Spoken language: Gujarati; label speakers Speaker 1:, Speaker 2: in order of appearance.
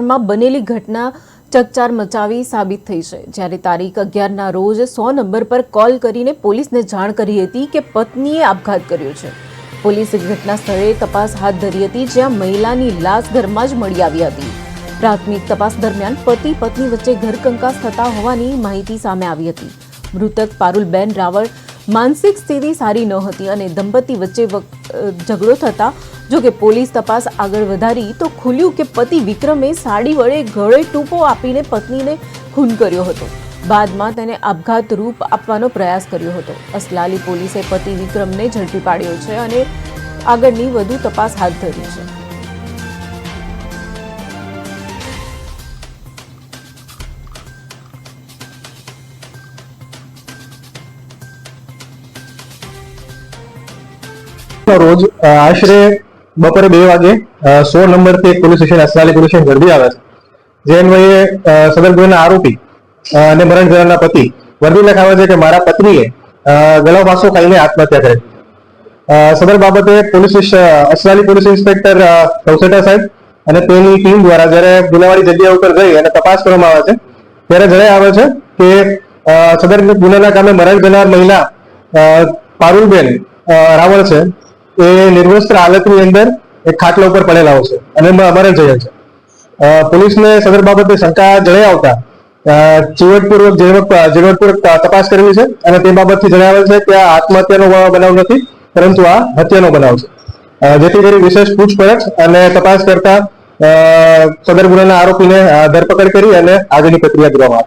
Speaker 1: માં બનેલી ઘટના ચકચાર મચાવી સાબિત થઈ છે. જ્યારે તારીખ અગિયારના રોજ સો નંબર પર કોલ કરીને પોલીસને જાણ કરી હતી કે પત્નીએ આપઘાત કર્યો છે. પોલીસે ઘટના સ્થળે તપાસ હાથ ધરી હતી, જ્યાં મહિલાની લાશ ઘરમાં જ મળી આવી હતી. પ્રાથમિક તપાસ દરમિયાન પતિ પત્ની વચ્ચે ઘરકંકાસ થતા હોવાની માહિતી સામે આવી હતી. મૃતક પારુલબેન રાવળ માનસિક સ્થિતિ સારી ન હતી અને દંપતી વચ્ચે ઝઘડો થતા, જો કે પોલીસ તપાસ આગળ વધારી, તો ખુલ્યું કે પતિ વિક્રમે સાડી વડે ગળે ટૂંપો આપીને પત્નીને ખૂન કર્યો હતો. બાદમાં તેને આપઘાત રૂપ આપવાનો પ્રયાસ કર્યો હતો. અસલાલી પોલીસે પતિ વિક્રમને ઝડપી પાડ્યો છે અને આગળની વધુ તપાસ હાથ ધરી છે.
Speaker 2: રોજ આશરે બપોરે બે વાગે સો નંબરથી એક police station Asarali police station ગરબી આવે છે. જે અન્વયે સદર ગુનાના આરોપી અને મરણ જનારના પતિ વર્દી લખાવે છે કે મારા પત્નીએ ગળો પાસો ખાઈને આત્મહત્યા કરી. સદર બાબતે પોલીસ અસરાલી પોલીસ ઇન્સ્પેક્ટર અ, સાહેબ અને તેની ટીમ દ્વારા જ્યારે ગુનાવાળી જગ્યા ઉપર જઈ અને તપાસ કરવામાં આવે છે ત્યારે જણાય આવે છે કે સદર ગુનાના કામે મરણ જનાર મહિલા પારુલબેન રાવળ છે. એ નિર્વસ્ત્ર હાલતની અંદર એક ખાટલા ઉપર પડેલા હોય છે અને એમાં મરણ જયેલ છે. પોલીસને સદર બાબતે શંકા જણાઈ આવતા ચીવટપૂર્વક ઝીણવટ- ઝીણવટપૂર્વક તપાસ કરેલી છે અને તે બાબતથી જણાવેલ છે કે આ આત્મહત્યાનો બનાવ નથી, પરંતુ આ હત્યાનો બનાવ છે. જેથી કરી વિશેષ પૂછપરછ અને તપાસ કરતા સદર ગુનાના આરોપીને ધરપકડ કરી અને આગળની પ્રક્રિયા કરવામાં